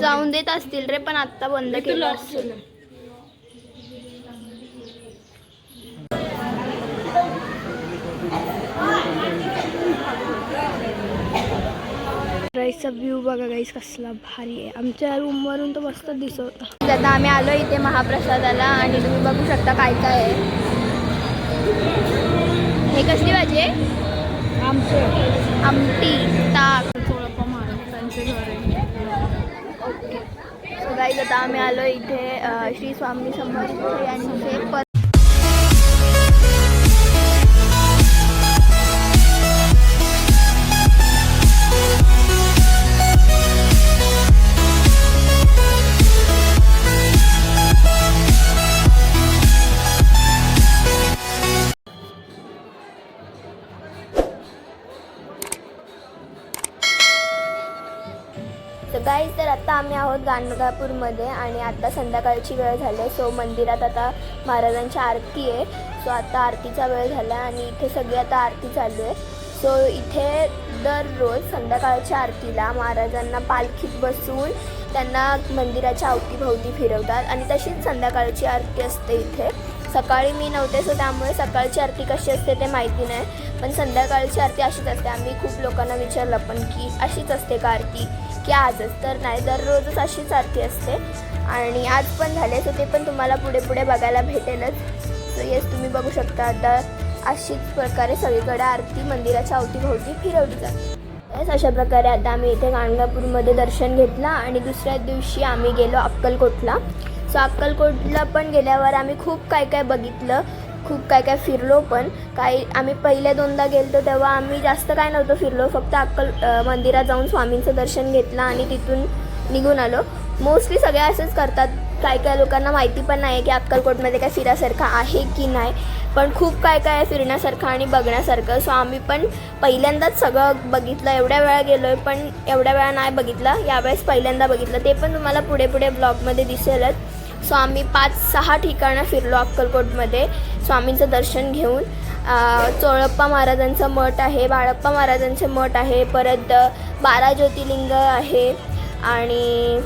जाऊन देत असतील रे पण आता बंद केलं असेल राईसचा व्ह्यू बघा गाईस कसला भारी आहे. आमच्या रूमवरून तो मस्त दिसत होता. आता आम्ही आलो इथे महाप्रसादाला आणि तुम्ही बघू शकता काय काय आहे. हे कसली भाजी आहे? आमटी ताक. ओके सो तर आम्ही आलो इथे अ, श्री स्वामी समर्थ यांचे गाणगापूरमध्ये आणि आता संध्याकाळची वेळ झाली आहे. सो मंदिरात आता महाराजांची आरती आहे. सो आता आरतीचा वेळ झाला आणि इथे सगळी आता आरती चालू आहे. सो इथे दररोज संध्याकाळच्या आरतीला महाराजांना पालखीत बसवून त्यांना मंदिराच्या अवतीभोवती फिरवतात आणि तशीच संध्याकाळची आरती असते इथे. सकाळी मी नव्हते सो त्यामुळे सकाळची आरती कशी असते ते माहिती नाही. पण संध्याकाळची आरती अशीच असते. आम्ही खूप लोकांना विचारलं पण की अशीच असते का आरती? की आजच तर नाही दररोजच अशीच सारखी असते. आणि आज पण झाले सो ते पण तुम्हाला पुढे पुढे बघायला भेटेलच. सो येस तुम्ही बघू शकता आता अशीच प्रकारे सगळीकडे आरती मंदिराच्या अवतीभोवती फिरवली जाते. येस अशा प्रकारे आता आम्ही इथे गाणगापूरमध्ये दर्शन घेतलं आणि दुसऱ्या दिवशी आम्ही गेलो अक्कलकोटला. सो अक्कलकोटला पण गेल्यावर आम्ही खूप काय काय बघितलं. खूप काय काय फिरलो पण काही आम्ही पहिल्या दोनदा गेलतो तेव्हा आम्ही जास्त काय नव्हतं फिरलो फक्त अक्कल मंदिरात जाऊन स्वामींचं दर्शन घेतलं आणि तिथून निघून आलो. मोस्टली सगळे असंच करतात. काय काय लोकांना माहिती पण नाही आहे की अक्कलकोटमध्ये काय फिरासारखं आहे की नाही. पण खूप काय काय आहे फिरण्यासारखं आणि बघण्यासारखं. सो आम्ही पण पहिल्यांदाच सगळं बघितलं. एवढ्या वेळा गेलो आहे पण एवढ्या वेळा नाही बघितलं. यावेळेस पहिल्यांदा बघितलं. ते पण तुम्हाला पुढे पुढे ब्लॉगमध्ये दिसेलच. सो आम्ही पाच सहा ठिकाणं फिरलो अक्कलकोटमध्ये. स्वामींचं दर्शन घेऊन. चोळप्पा महाराजांचं मठ आहे बाळप्पा महाराजांचे मठ आहे परत बारा ज्योतिर्लिंग आहे आणि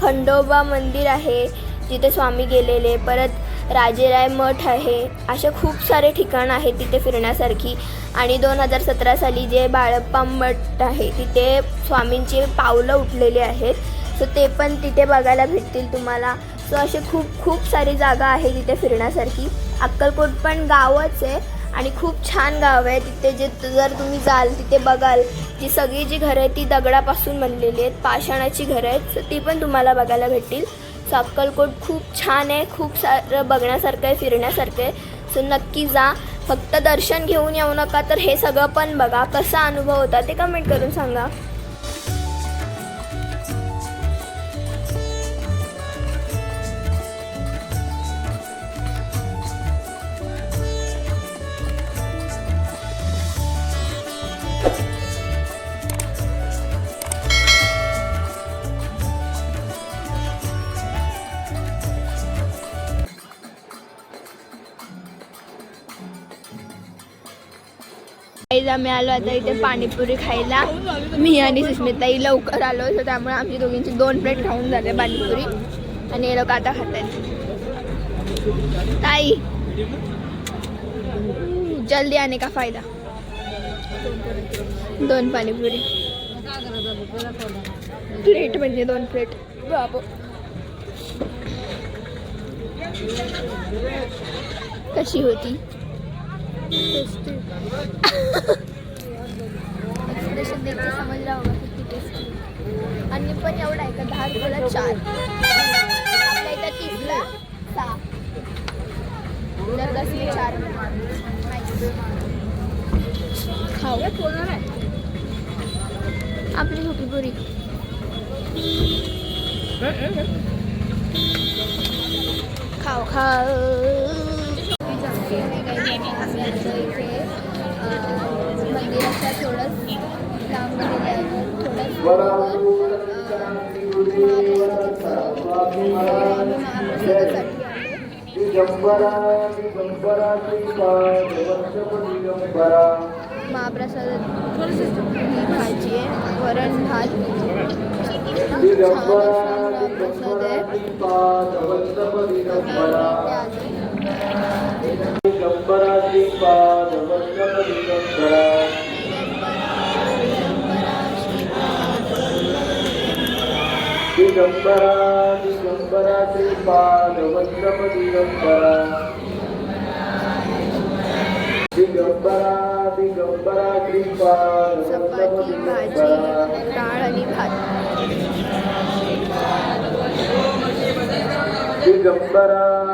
खंडोबा मंदिर आहे जिथे स्वामी गेलेले. परत राजेराय मठ आहे. असे खूप सारे ठिकाणं आहेत तिथे फिरण्यासारखी. आणि दोन हजार सतरा साली जे बाळप्पा मठ आहे तिथे स्वामींची पावलं उठलेली आहेत. सो ते पण तिथे बघायला भेटतील तुम्हाला. सो असे खूप खूप सारी जागा आहे तिथे फिरण्यासारखी. अक्कलकोट पण गावच आहे आणि खूप छान गाव आहे. तिथे जे जर तुम्ही जाल तिथे बघाल जी सगळी जी घरं आहेत ती दगडापासून बनलेली आहेत. पाषाणाची घरं आहेत सो ती पण तुम्हाला बघायला भेटतील. सो अक्कलकोट खूप छान आहे. खूप सारं बघण्यासारखं आहे फिरण्यासारखं आहे. सो नक्की जा. फक्त दर्शन घेऊन येऊ नका तर हे सगळं पण बघा. कसा अनुभव होता ते कमेंट करून सांगा. आम्ही आलो आता इथे पाणीपुरी खायला. मी आणि सुष्मिताई लवकर आलो तर त्यामुळे आमची दोघींची दोन प्लेट खाऊन झाले पाणीपुरी. आणि हे लोक आता खात आहेत ताई. जल्दी आणि का फायदा. दोन पाणीपुरी. प्लेट म्हणजे दोन प्लेट. बाबो कशी होती? एक्सप्रेशन देते समझ रहा होगा किती टेस्टी आणि पण एवढा आहे का दहा रुपयाला चार. आपल्या इथं तीसला सहा. तर दसले चार? खाऊ. आपली होती पुरी. खाऊ. खाऊ. मंदिराच्या थोडंच लांब गेल्यावर थोडंच महाप्रसादासाठी. दिगंबरा दिगंबरा श्रीपाद दिगंबरा महाप्रसादात ही भाजी आहे. वरण भात श्रीपाद वल्लभ दिगंबरा दिगंबरा श्रीपाद वल्लभ दिगंबरा दिगंबरा दिगंबरा श्रीपाद वल्लभ दिगंबरा दिगंबरा दिगंबरा श्रीपाद वल्लभ चपाती भाजी दिगंबरा डाळ आणि भात दिगंबरा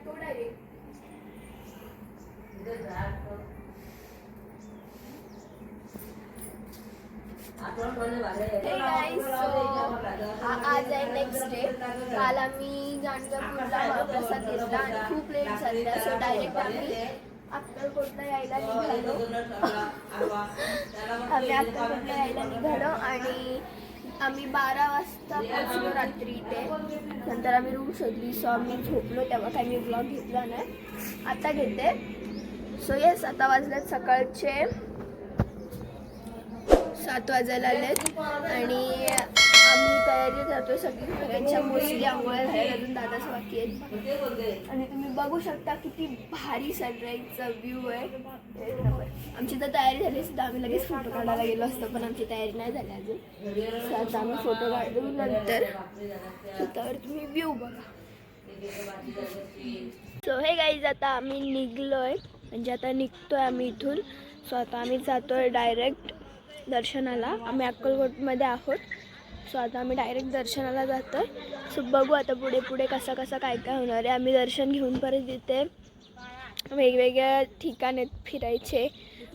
so हा आज आहे नेक्स्ट डे काल आम्ही गाणगापूरला महाप्रसाद घेतला आणि खूप लेट झाला सो डायरेक्ट आम्ही अक्कलकोटला यायला निघालो. आम्ही अक्कलकोटला यायला निघालो आणि आम्ही बारा वाजता पोहोचलो रात्री इथे. नंतर आम्ही रूम शोधली. सो आम्ही झोपलो तेव्हा काही मी ब्लॉग घेतला नाही. आता घेते. सो येस आता वाजल्यात सकाळचे सात वाजायला आलेत. आणि आम्ही तयारी करतोय सगळी. सगळ्यांच्या मोस्टली आंघोळ्या झाल्या. अजून दादाचं बाकी आहेत. आणि तुम्ही बघू शकता किती भारी सनराईजचा व्ह्यू आहे. आमची तर तयारी झाली सुद्धा आम्ही लगेच फोटो काढायला गेलो असतो पण आमची तयारी नाही झाली अजून. आता आम्ही फोटो काढू नंतर. तर तुम्ही व्ह्यू बघा. सो हे गाईज आता आम्ही निघलोय. म्हणजे आता निघतोय आम्ही इथून. सो आता आम्ही जातोय डायरेक्ट दर्शनाला. आम्ही अक्कलकोटमध्ये आहोत. सो आता आम्ही डायरेक्ट दर्शनाला जातोय. सो बघू आता पुढे पुढे कसं कसं काय काय होणार आहे. आम्ही दर्शन घेऊन परत इथे वेगवेगळ्या ठिकाण आहेत फिरायचे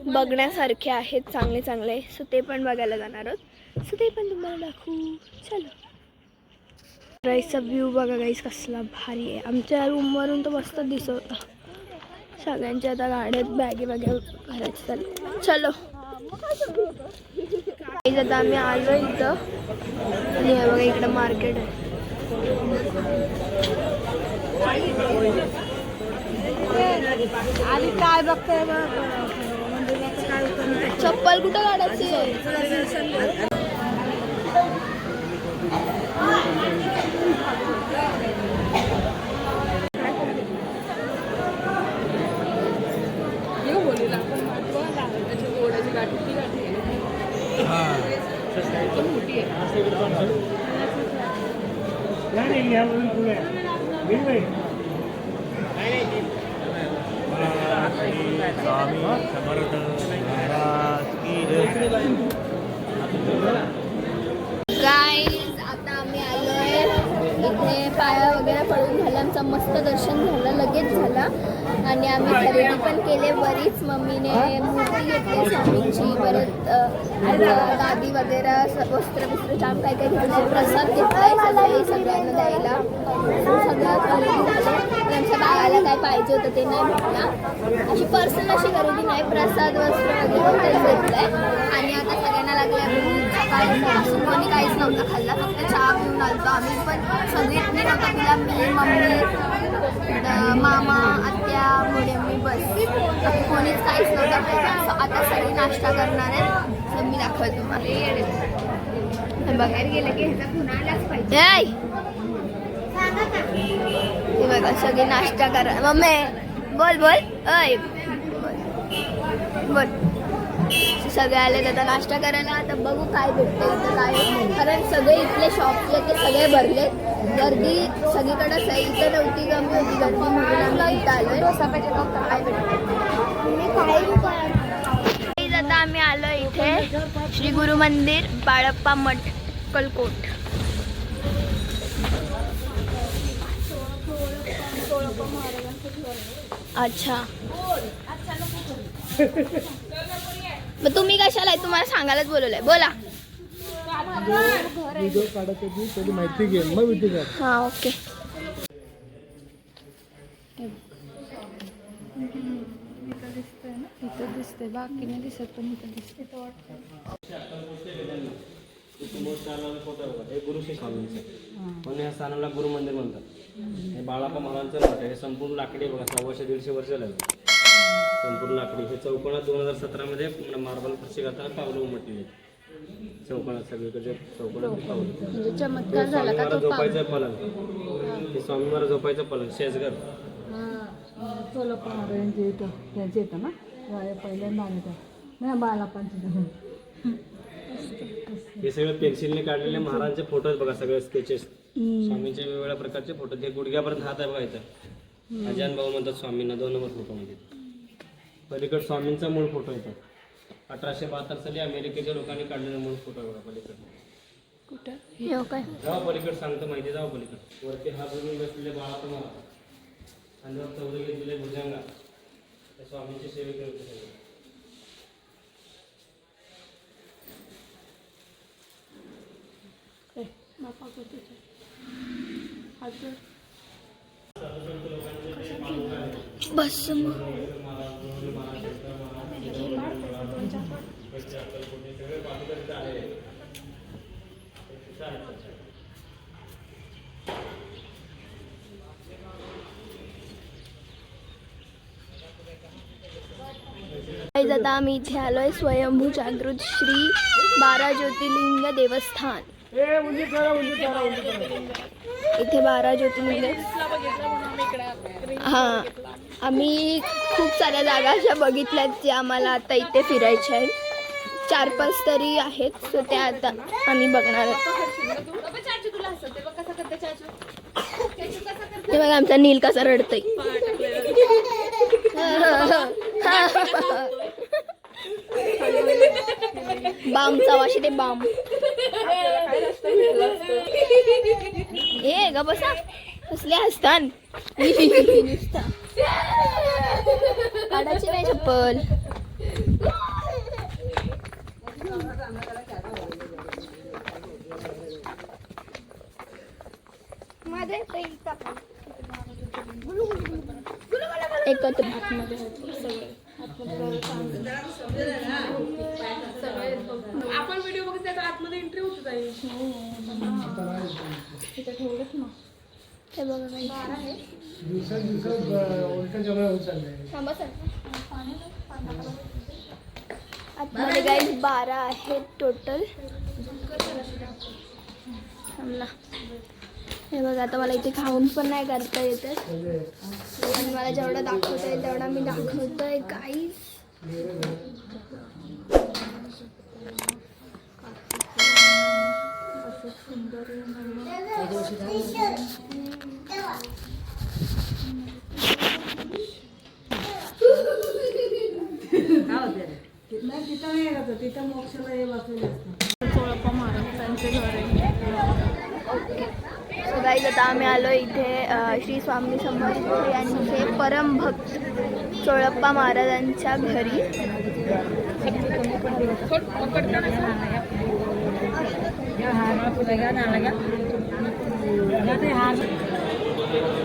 बघण्यासारखे आहेत चांगले चांगले. सो ते पण बघायला जाणार आहोत. सो ते पण तुम्हाला दाखवू. चलो. राईसचा व्ह्यू बघा गाईस कसला भारी आहे. आमच्या रूमवरून तो मस्त दिसत होता. सगळ्यांच्या आता गाड्यात बॅगे बॅगे भरायचे चालले चलो. आता आम्ही आलो इथं. आणि हे बघा इकडं मार्केट आहे. आणि काय बघताय चप्पल कुठं काढायची? स्वामी समर्थ महाराज की आमचं मस्त दर्शन झालं लगेच झालं. आणि आम्ही खरेदी पण केले बरीच. मम्मीने मूर्ती घेतली स्वामींची. परत गादी वगैरे वस्त्र वस्त्र जाम काय काय घेतलं प्रसाद घेतलाय सगळे सगळ्यांना द्यायला. सगळं खरेदी झालं. आमच्या बाळाला काय पाहिजे होतं ते नाही भेटलं अशी पर्सनल अशी खरेदी नाही प्रसाद वस्त्र वगैरे ते घेतलंय. आणि आता सगळ्यांना लागल्या भूक. कोणी काहीच नव्हतं खाल्लं फक्त चहा पिऊन आलतो आम्ही पण सगळी मी नव्हता पिला मी मम्मी मामा आत्या मुळे मी बस. कोणीच काहीच नव्हतं आता सगळी नाश्ता करणार आहेत. So मी दाखवते तुम्हाला. बघायला गेलं की ह्याचा आलाच पाहिजे. बघा सगळी नाश्ता करा. मम्मी बोल बोल. अय बोल. बोल. सगळे आले आता नाश्ता करायला आता बघू काय भेटतं इथं काय कारण सगळे इथले शॉप जे ते सगळे भरले गर्दी सगळीकडेच आहे इथं नव्हती कमी होती गर्दी म्हणून इथं आलोय. डोसा पाहिजे काय भेटतं आता आम्ही आलो इथे श्री गुरु मंदिर बाळप्पा मठ कलकोट. अच्छा. मग तुम्ही कशाला आहे? तुम्हाला सांगायलाच बोलवलंय. बोला. व्हिडिओ त्याची माहिती घे मग व्हिडिओ काढ ओके. इथं दिसते बाकी नाही दिसत पण इथं दिसते हे स्वामींचं म्हणून या स्थानाला गुरु मंदिर म्हणतात. हे बाळापा महाराजांचं मठ आहे. हे संपूर्ण लाकडी आहे बघा सव्वाशे दीडशे वर्ष झालं. संपूर्ण लाकडी हे चौकोनात दोन हजार सतरामध्ये मार्बल प्रत्येकात पावलं उमटलेली आहेत. चौकोनात सगळीकडे चौकोनात पावलं म्हणजे चमत्कार झाला का तो झोपायचं पलंग. हे. स्वामी महाराज झोपायचं पलंग. शेजगर. त्यांचे येतं ना? हे सगळे पेन्सिलने काढलेले महाराजांचे फोटो आहेत बघा सगळे स्केचेस स्वामींचे वेगवेगळ्या प्रकारचे फोटो. हे गुडघ्यापर्यंत हात आहे बघा इथं. अजान भाऊ म्हणतात स्वामींना दोन नंबर फोटो मध्ये. पलीकड स्वामींचा मूळ फोटो येतो. अठराशे बहात्तर साली अमेरिकेच्या लोकांनी काढलेला मूळ फोटो बघा पलीकड. कुठं? हे काय? जावा पलीकड सांगतो माहिती जावा पलीकड. वरती हात धरून बसलेले बाळा तुम्हाला खांद्यावर चौदे घेतलेले भुजंगा. त्या स्वामींची सेवे करत सगळे. बस मग. आता आम्ही इथे आलोय स्वयंभू जागृत श्री बारा ज्योतिर्लिंग देवस्थान. इथे बारा ज्योतिर्लिंग. हा आम्ही खूप साऱ्या जागा अशा बघितल्यात ज्या आम्हाला आता इथे फिरायच्या आहेत. चार पाच तरी आहेत सो त्या आता आम्ही बघणार आहोत. ते बघा आमचा नील कसा रडतोय. बामचा वाशी ते बाम. ए ग बसा. कसले असतान चप्पल एकत्र आतमध्ये आपण व्हिडिओ बघितला तर आतमध्ये एंट्री होत जाईल हे बघा काही दिवसात दिवसात उलट जवळ होत चाललंय. थांबा सर. आतमध्ये गाईज बारा आहेत टोटल थांबला. हे बघा आता मला इथे खाऊन पण नाही करता येत आणि मला जेवढं दाखवता येईल तेवढा मी दाखवतोय काहीच नाही तिथं मोक्षाला हे बसलेले असतात चोळप्पा महाराजांचे घर आहे गाईज आता आम्ही आलो इथे श्री स्वामी समर्थ यांचे परमभक्त चोळप्पा महाराजांच्या घरी. या Thank you.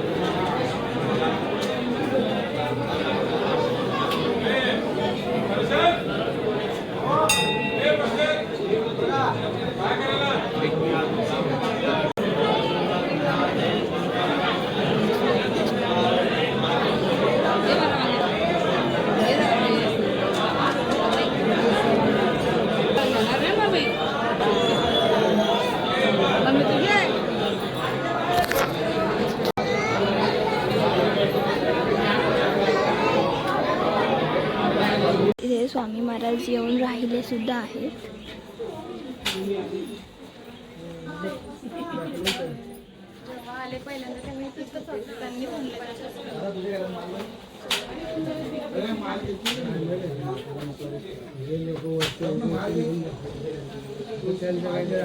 त्यांनी म्हणलं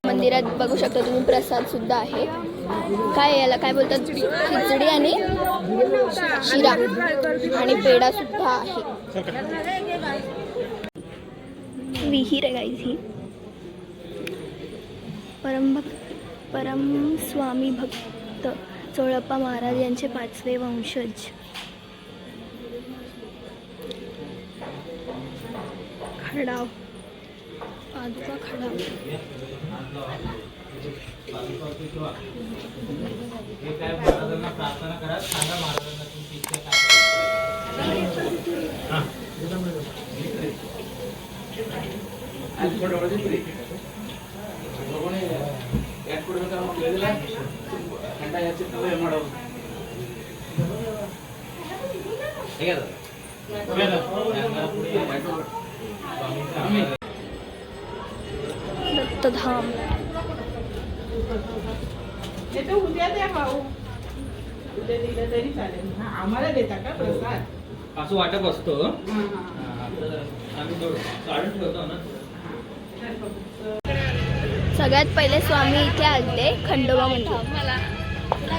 मंदिरात बघू शकता तुम्ही प्रसाद सुद्धा आहे. काय याला? काय बोलतात? खिचडी आणि शिरा आणि पेढा सुद्धा आहे. विहीर आहे गाईज ही परमभक्त परम स्वामी भक्त चोळप्पा महाराज यांचे पाचवे वंशज। खडाव आजचा खडाव प्रार्थना करा सांगा महाराजांना तुमची इच्छा ते तर उद्या द्या भाऊ उद्या दिलं तरी चालेल आम्हाला देता का प्रसाद? असं वाटप असतो हा, हा. आम्ही काढून ठेवतो ना सगळ्यात पहिले स्वामी इथे आलते खंडोबा मंदिर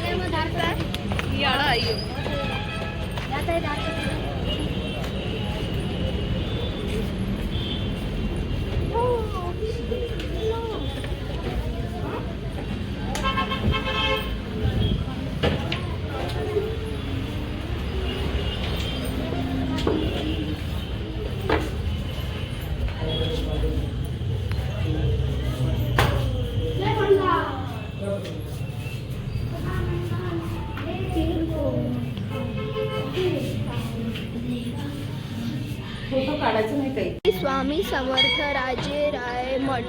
समर्थ राजे राय मठ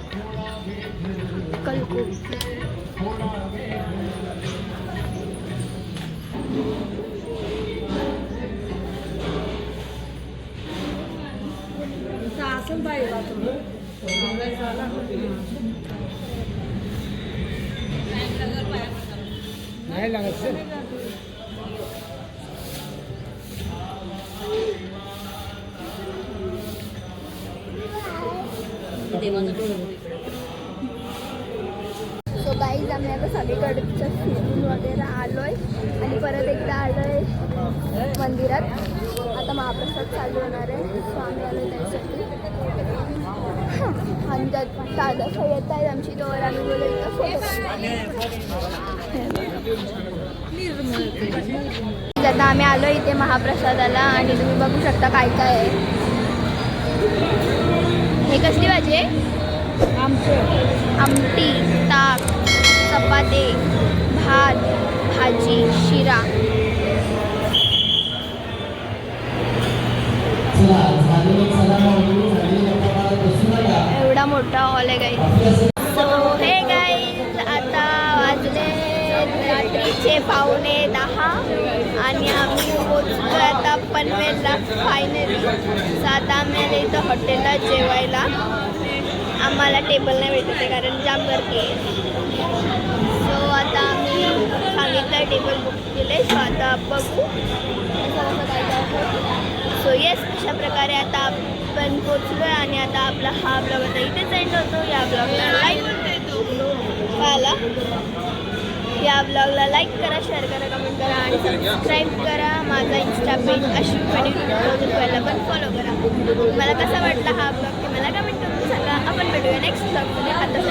कलकूट नाही लागत सो गाईज आम्ही आता सगळीकडचं फिरून वगैरे आलोय. आणि परत एकदा आलोय मंदिरात. आता महाप्रसाद चालू होणार आहे. स्वामी आलो त्यासाठी. आणि त्यात दादा येत आहेत आमची तोवर आम्ही बोलू आता आम्ही आलो इथे महाप्रसादाला आणि तुम्ही बघू शकता काय काय आहे. हे कसली भाजी आहे? आमटी. ताक चपाते भात भाजी शिरा. एवढा मोठा हॉल आहे गाईज सो हे गाईज आता रात्रीचे पावणे दहा आणि आम्ही पोचतो आता पनवेलला फायनली सात आता आम्हाला इथं हॉटेलला जेवायला. आम्हाला टेबल नाही भेटत आहे कारण जाम गर्दी सो आता आम्ही सांगितलं टेबल बुक केले सो आता बघू. सो येस अशा प्रकारे आता आपण पोचलो आहे आणि आता आपला हा ब्लॉग आता इथेच एंड होतो. या ब्लॉगला लाईक पाहिला या ब्लॉगला लाईक करा शेअर करा कमेंट करा आणि सबस्क्राईब करा. माझा इंस्टा पेज अशी ट्वेंटी पण फॉलो करा. मला कसा वाटला हा ब्लॉग ते मला कमेंट करून सांगा. आपण भेटूया नेक्स्ट ब्लॉगमध्ये आता